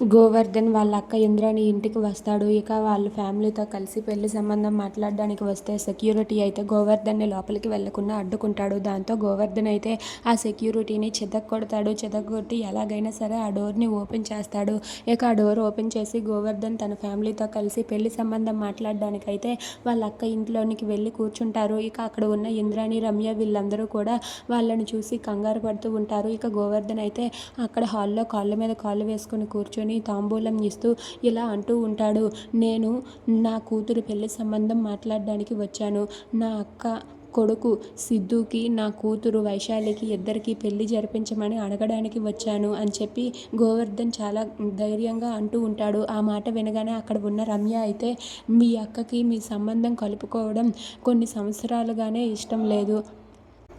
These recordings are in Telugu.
గోవర్ధన్ వాళ్ళ అక్క ఇంద్రాణి ఇంటికి వస్తాడు. ఇక వాళ్ళ ఫ్యామిలీతో కలిసి పెళ్ళి సంబంధం మాట్లాడడానికి వస్తే సెక్యూరిటీ అయితే గోవర్ధన్ని లోపలికి వెళ్ళకుండా అడ్డుకుంటాడు. దాంతో గోవర్ధన్ అయితే ఆ సెక్యూరిటీని చెదక్కొడతాడు. చెదక్కొట్టి ఎలాగైనా సరే ఆ డోర్ని ఓపెన్ చేస్తాడు. ఇక ఆ డోర్ ఓపెన్ చేసి గోవర్ధన్ తన ఫ్యామిలీతో కలిసి పెళ్ళి సంబంధం మాట్లాడడానికి అయితే వాళ్ళ అక్క ఇంట్లోనికి వెళ్ళి కూర్చుంటారు. ఇక అక్కడ ఉన్న ఇంద్రాణి రమ్య వీళ్ళందరూ కూడా వాళ్ళని చూసి కంగారు పడుతూ ఉంటారు. ఇక గోవర్ధన్ అయితే అక్కడ హాల్లో కాళ్ళ మీద కాళ్ళు వేసుకొని కూర్చొని తాంబూలం ఇస్తూ ఇలా అంటూ ఉంటాడు. నేను నా కూతురు పెళ్ళి సంబంధం మాట్లాడడానికి వచ్చాను. నా అక్క కొడుకు సిద్ధుకి నా కూతురు వైశాలికి ఇద్దరికి పెళ్ళి జరిపించమని అడగడానికి వచ్చాను అని చెప్పి గోవర్ధన్ చాలా ధైర్యంగా అంటూ ఉంటాడు. ఆ మాట వినగానే అక్కడ ఉన్న రమ్య అయితే మీ అక్కకి మీ సంబంధం కలుపుకోవడం కొన్ని సంవత్సరాలుగానే ఇష్టం లేదు.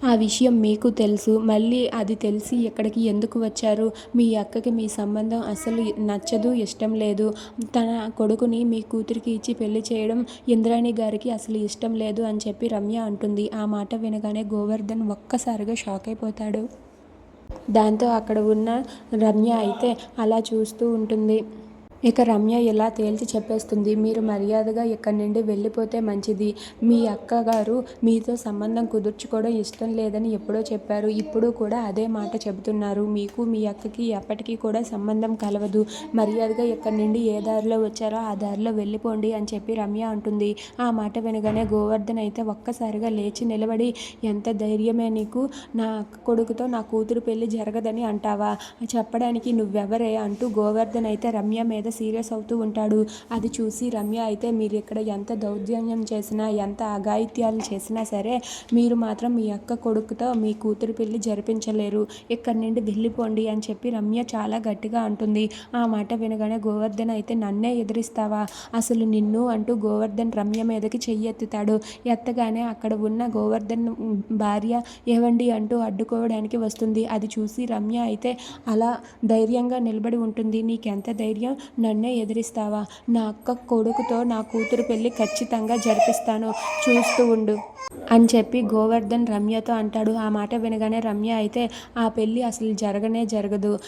ఆ విషయం మీకు తెలుసు. మళ్ళీ అది తెలిసి ఇక్కడికి ఎందుకు వచ్చారు? మీ అక్కకి మీ సంబంధం అసలు నచ్చదు ఇష్టం లేదు. తన కొడుకుని మీ కూతురికి ఇచ్చి పెళ్ళి చేయడం ఇంద్రాణి గారికి అసలు ఇష్టం లేదు అని చెప్పి రమ్య అంటుంది. ఆ మాట వినగానే గోవర్ధన్ ఒక్కసారిగా షాక్ అయిపోతాడు. దాంతో అక్కడ ఉన్న రమ్య అయితే అలా చూస్తూ ఉంటుంది. ఇక రమ్య ఇలా తేల్చి చెప్పేస్తుంది మీరు మర్యాదగా ఇక్కడి నుండి వెళ్ళిపోతే మంచిది. మీ అక్కగారు మీతో సంబంధం కుదుర్చుకోవడం ఇష్టం లేదని ఎప్పుడో చెప్పారు. ఇప్పుడు కూడా అదే మాట చెబుతున్నారు. మీకు మీ అక్కకి ఎప్పటికీ కూడా సంబంధం కలవదు. మర్యాదగా ఇక్కడి నుండి ఏ దారిలో వచ్చారో ఆ దారిలో వెళ్ళిపోండి అని చెప్పి రమ్య అంటుంది. ఆ మాట వినగానే గోవర్ధన్ అయితే ఒక్కసారిగా లేచి నిలబడి ఎంత ధైర్యమే నీకు. నా అక్క కొడుకుతో నా కూతురు పెళ్ళి జరగదని అంటావా? చెప్పడానికి నువ్వెవరే? అంటూ గోవర్ధన్ అయితే రమ్య మీద సీరియస్ అవుతూ ఉంటాడు. అది చూసి రమ్య అయితే మీరు ఇక్కడ ఎంత దౌర్జన్యం చేసినా ఎంత అఘాయిత్యాలు చేసినా సరే మీరు మాత్రం మీ అక్క కొడుకుతో మీ కూతురు పెళ్ళి జరిపించలేరు. ఇక్కడి నుండి వెళ్ళిపోండి అని చెప్పి రమ్య చాలా గట్టిగా అంటుంది. ఆ మాట వినగానే గోవర్ధన్ అయితే నన్నే ఎదిరిస్తావా? అసలు నిన్ను అంటూ గోవర్ధన్ రమ్య మీదకి చెయ్యెత్తుతాడు. ఎత్తగానే అక్కడ ఉన్న గోవర్ధన్ భార్య ఏవండి అంటూ అడ్డుకోవడానికి వస్తుంది. అది చూసి రమ్య అయితే అలా ధైర్యంగా నిలబడి ఉంటుంది. నీకెంత ధైర్యం? నన్నే ఎదిరిస్తావా? నా అక్క కొడుకుతో నా కూతురు పెళ్ళి ఖచ్చితంగా జరిపిస్తాను. చూస్తూ ఉండు. అని చెప్పి గోవర్ధన్ రమ్యతో అంటాడు. ఆ మాట వినగానే రమ్య అయితే ఆ పెళ్ళి అసలు జరగనే జరగదు.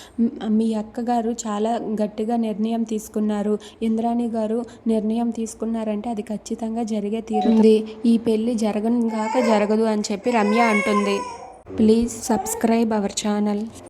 మీ అక్కగారు చాలా గట్టిగా నిర్ణయం తీసుకున్నారు. ఇంద్రాణి గారు నిర్ణయం తీసుకున్నారంటే అది ఖచ్చితంగా జరిగే తీరుంది. ఈ పెళ్ళి జరగను కాక జరగదు అని చెప్పి రమ్య అంటుంది. Please subscribe our channel.